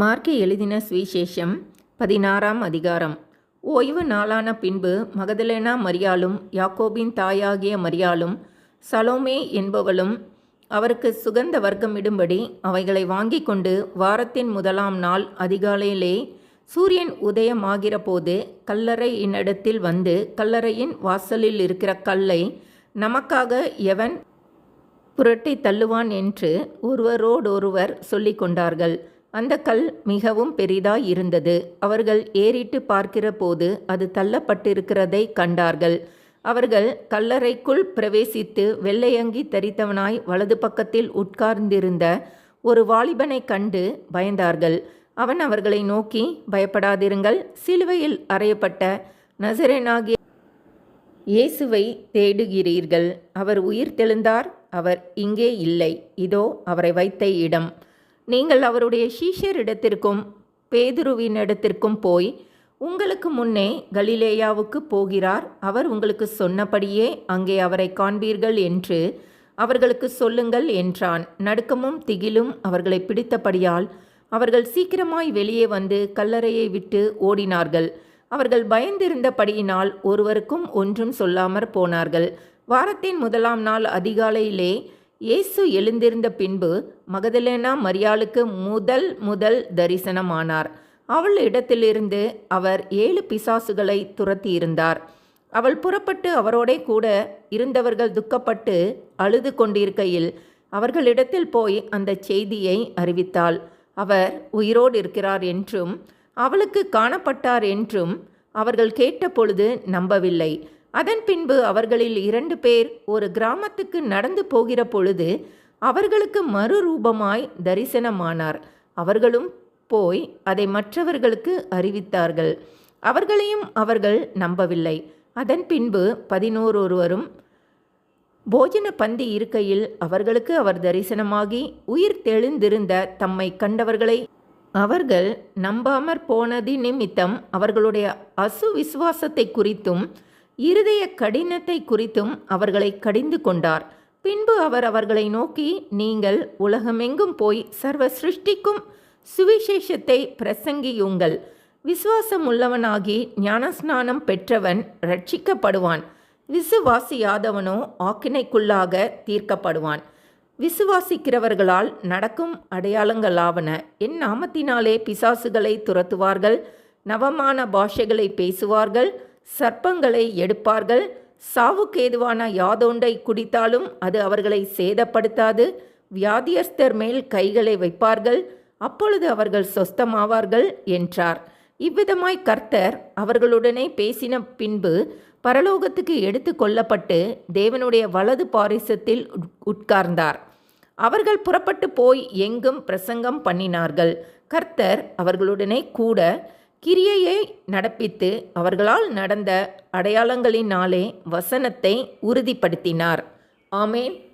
Mark எழுதின சுவிசேஷம் பதினாறாம் அதிகாரம். ஓய்வு நாளான பின்பு மகதலேனா மரியாளும் யாக்கோபின் தாயாகிய மரியாளும் சலோமே என்பவளும் அவருக்கு சுகந்த வர்க்கமிடும்படி அவைகளை வாங்கி கொண்டு வாரத்தின் முதலாம் நாள் அதிகாலையிலே சூரியன் உதயமாகிற போது கல்லறை இன்னிடத்தில் வந்து கல்லறையின் வாசலில் இருக்கிற கல்லை நமக்காக எவன் புரட்டி தள்ளுவான் என்று ஒருவரோடொருவர் சொல்லிக் கொண்டார்கள். அந்த கல் மிகவும் பெரிதாய் இருந்தது. அவர்கள் ஏறிட்டு பார்க்கிற போது அது தள்ளப்பட்டிருக்கிறதை கண்டார்கள். அவர்கள் கல்லறைக்குள் பிரவேசித்து வெள்ளையங்கி தரித்தவனாய் வலது பக்கத்தில் உட்கார்ந்திருந்த ஒரு வாலிபனை கண்டு பயந்தார்கள். அவன் அவர்களை நோக்கி பயப்படாதிருங்கள். சிலுவையில் அறையப்பட்ட நசரேனாகிய இயேசுவை தேடுகிறீர்கள். அவர் உயிர் தெழுந்தார் அவர் இங்கே இல்லை. இதோ அவரை வைத்த இடம். நீங்கள் அவருடைய சீஷரிடத்திற்கும் பேதுருவினிடத்திற்கும் போய் உங்களுக்கு முன்னே கலிலேயாவுக்கு போகிறார். அவர் உங்களுக்கு சொன்னபடியே அங்கே அவரை காண்பீர்கள் என்று அவர்களுக்கு சொல்லுங்கள் என்றான். நடுக்கமும் திகிலும் அவர்களை பிடித்தபடியால் அவர்கள் சீக்கிரமாய் வெளியே வந்து கல்லறையை விட்டு ஓடினார்கள். அவர்கள் பயந்திருந்தபடியினால் ஒருவருக்கும் ஒன்றும் சொல்லாமற் போனார்கள். வாரத்தின் முதலாம் நாள் அதிகாலையிலே இயேசு எழுந்திருந்த பின்பு மகதலேனா மரியாளுக்கு முதல் முதல் தரிசனமானார். அவள் இடத்திலிருந்து அவர் ஏழு பிசாசுகளை துரத்தியிருந்தார். அவள் புறப்பட்டு அவரோடே கூட இருந்தவர்கள் துக்கப்பட்டு அழுது கொண்டிருக்கையில் அவர்களிடத்தில் போய் அந்த செய்தியை அறிவித்தாள். அவர் உயிரோடு இருக்கிறார் என்றும் அவளுக்கு காணப்பட்டார் என்றும் அவர்கள் கேட்டபொழுது நம்பவில்லை. அதன் பின்பு அவர்களில் இரண்டு பேர் ஒரு கிராமத்துக்கு நடந்து போகிற பொழுது அவர்களுக்கு மறுரூபமாய் தரிசனமானார். அவர்களும் போய் அதை மற்றவர்களுக்கு அறிவித்தார்கள். அவர்களையும் அவர்கள் நம்பவில்லை. அதன் பின்பு பதினோரொருவரும் போஜன பந்தி இருக்கையில் அவர்களுக்கு அவர் தரிசனமாகி உயிர் தெளிந்திருந்த தம்மை கண்டவர்களை அவர்கள் நம்பாமற் போனது நிமித்தம் அவர்களுடைய அசு விசுவாசத்தை குறித்தும் இருதய கடினத்தை குறித்தும் அவர்களை கடிந்து கொண்டார். பின்பு அவர் அவர்களை நோக்கி நீங்கள் உலகமெங்கும் போய் சர்வ சிருஷ்டிக்கும் சுவிசேஷத்தை பிரசங்கியுங்கள். விசுவாசம் உள்ளவனாகி ஞானஸ்நானம் பெற்றவன் ரட்சிக்கப்படுவான் விசுவாசியாதவனோ ஆக்கினைக்குள்ளாக தீர்க்கப்படுவான். விசுவாசிக்கிறவர்களால் நடக்கும் அடையாளங்களாவன. என் நாமத்தினாலே பிசாசுகளை துரத்துவார்கள். நவமான பாஷைகளை பேசுவார்கள். சர்ப்பங்களை எடுப்பார்கள். சாவுக்கு ஏதுவான யாதொன்றை குடித்தாலும் அது அவர்களை சேதப்படுத்தாது. வியாதியஸ்தர் மேல் கைகளை வைப்பார்கள். அப்பொழுது அவர்கள் சொஸ்தமாவார்கள் என்றார். இவ்விதமாய் கர்த்தர் அவர்களுடனே பேசின பின்பு பரலோகத்துக்கு எடுத்து கொள்ளப்பட்டு தேவனுடைய வலது பாரிசத்தில் உட்கார்ந்தார். அவர்கள் புறப்பட்டு போய் எங்கும் பிரசங்கம் பண்ணினார்கள். கர்த்தர் அவர்களுடனே கூட கிரியையை நடப்பித்து அவர்களால் நடந்த அடையாளங்களினாலே வசனத்தை உறுதிப்படுத்தினார். ஆமேன்.